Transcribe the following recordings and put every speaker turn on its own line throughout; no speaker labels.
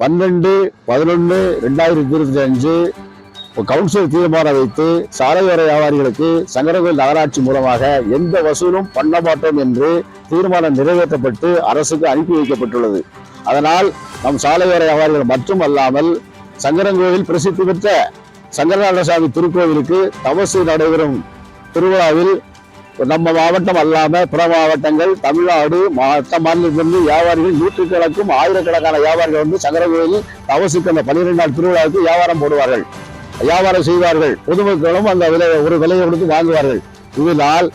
பன்னெண்டு பதினொன்று ரெண்டாயிரத்தி இருபத்தி அஞ்சு கவுன்சில் தீர்மானம் வைத்து சாலையோர வியாபாரிகளுக்கு சங்கரகோயில் நகராட்சி மூலமாக எந்த வசூலும் பண்ண மாட்டோம் என்று தீர்மானம் நிறைவேற்றப்பட்டு அரசுக்கு அனுப்பி வைக்கப்பட்டுள்ளது. அதனால் நம் சாலையோர வியாபாரிகள் மட்டுமல்லாமல் சங்கரங்கோவில் பிரசித்தி பெற்ற சங்கரநாதசாமி திருக்கோவிலுக்கு தவசு நடைபெறும் திருவிழாவில் நம்ம மாவட்டம் அல்லாம பிற மாவட்டங்கள் தமிழ்நாடு மற்ற மாநிலத்திலிருந்து வியாபாரிகள் நூற்றுக்கணக்கும் ஆயிரக்கணக்கான வியாபாரிகள் வந்து சங்கரகோயில் தவசுக்கு அந்த பன்னிரெண்டு நாள் திருவிழாவுக்கு வியாபாரம் போடுவார்கள். வியாபாரம் செய்வார்கள். பொதுமக்களும் அந்த விலை ஒரு விலையை கொடுத்து வாங்குவார்கள். இதனால்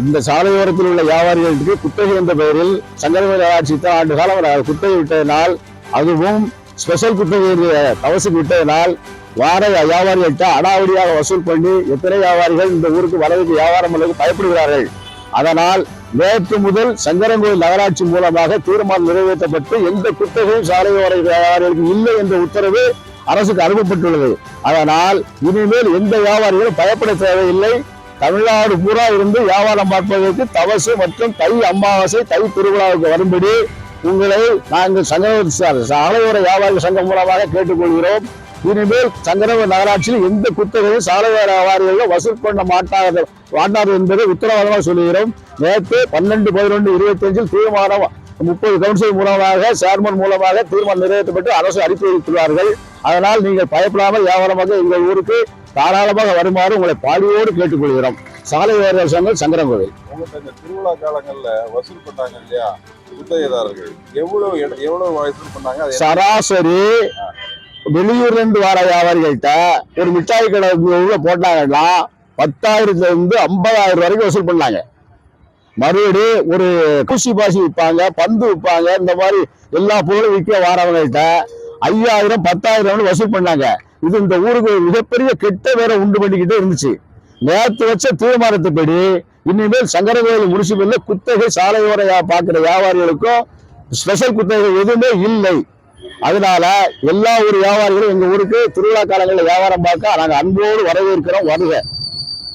இந்த சாலையோரத்தில் உள்ள வியாபாரிகளுக்கு குத்தகை என்ற பெயரில் சங்கரவேல் ஆட்சி தான் ஆண்டு காலம் குத்தகை விட்டதனால் அதுவும் ஸ்பெஷல் குத்தகை தவசுக்கு விட்டதனால் வார வியாபாரிகள்கிட்ட அடாவடியாக வசூல் பண்ணி எத்தனை வியாபாரிகள் இந்த ஊருக்கு வரதுக்கு வியாபாரம் அளவுக்கு பயப்படுகிறார்கள்? அதனால் நேற்று முதல் சங்கரங்கோயில் நகராட்சி மூலமாக தீர்மானம் நிறைவேற்றப்பட்டு எந்த குத்தகையும் சாலையோர வியாபாரிகளுக்கு இல்லை என்ற உத்தரவு அரசுக்கு அனுப்பப்பட்டுள்ளது. அதனால் இனிமேல் எந்த வியாபாரிகளும் பயப்பட தேவையில்லை. தமிழ்நாடு பூரா இருந்து வியாபாரம் பார்ப்பதற்கு தவசு மற்றும் தை அமாவாசை தை திருவிழாவுக்கு வரும்படி உங்களை நாங்கள் சங்க சாலையோர வியாபாரி சங்கம் மூலமாக கேட்டுக்கொள்கிறோம். இனிமேல் சங்கரவர் நகராட்சியில் எந்த குத்தகையும் சாலையோர வியாபாரிகள் வசூல் பண்ண மாட்டார்கள். மாட்டார்கள் என்பதை உத்தரவாதமாக சொல்லுகிறோம். நேற்று பன்னெண்டு பதினொன்று இருபத்தஞ்சில் தீர்மானம் முப்பது கவுன்சில் மூலமாக சேர்மன் மூலமாக தீர்மானம் நிறைவேற்றப்பட்டு அரசு அனுப்பி வைத்துள்ளார்கள் அதனால் நீங்கள் பயப்படாமல் வியாபாரமாக எங்கள் ஊருக்கு தாராளமாக வருமாறு உங்களை பாடியோடு கேட்டுக்கொள்கிறோம். சாலை வேறு சங்கம் சங்கரங்கோவில்
திருவிழா காலங்களில் வசூல் பண்ணாங்க இல்லையா? குத்தகைதாரர்கள் எவ்வளவு எவ்வளவு பண்ணாங்க?
சராசரி வெளியூர்ல இருந்து வர வியாபாரிகள்கிட்ட ஒரு மிட்டாய் கடை உள்ள போட்டாங்கன்னா பத்தாயிரத்துல இருந்து ஐம்பதாயிரம் வரைக்கும் வசூல் பண்ணாங்க. மறுபடி ஒரு குசி பாசி விற்பாங்க பந்து விற்பாங்க இந்த மாதிரி எல்லா பொருளும் விற்க வரவங்கள்ட்ட ஐயாயிரம் பத்தாயிரம் வசூல் பண்ணாங்க. இது இந்த ஊருக்கு மிகப்பெரிய கெட்ட வேற உண்டு பண்ணிக்கிட்டே இருந்துச்சு. நேற்று வச்ச தீர்மானத்துப்படி இனிமேல் சங்கரவேல் முனிசிபல்ல குத்தகை சாலையோர பார்க்குற வியாபாரிகளுக்கும் ஸ்பெஷல் குத்தகை எதுவுமே இல்லை. அதனால எல்லா ஊர் வியாபாரிகளும் எங்கள் ஊருக்கு திருவிழா காலங்களில் வியாபாரம் பார்க்க நாங்கள் அன்போடு வரவேற்கிறோம். வருக.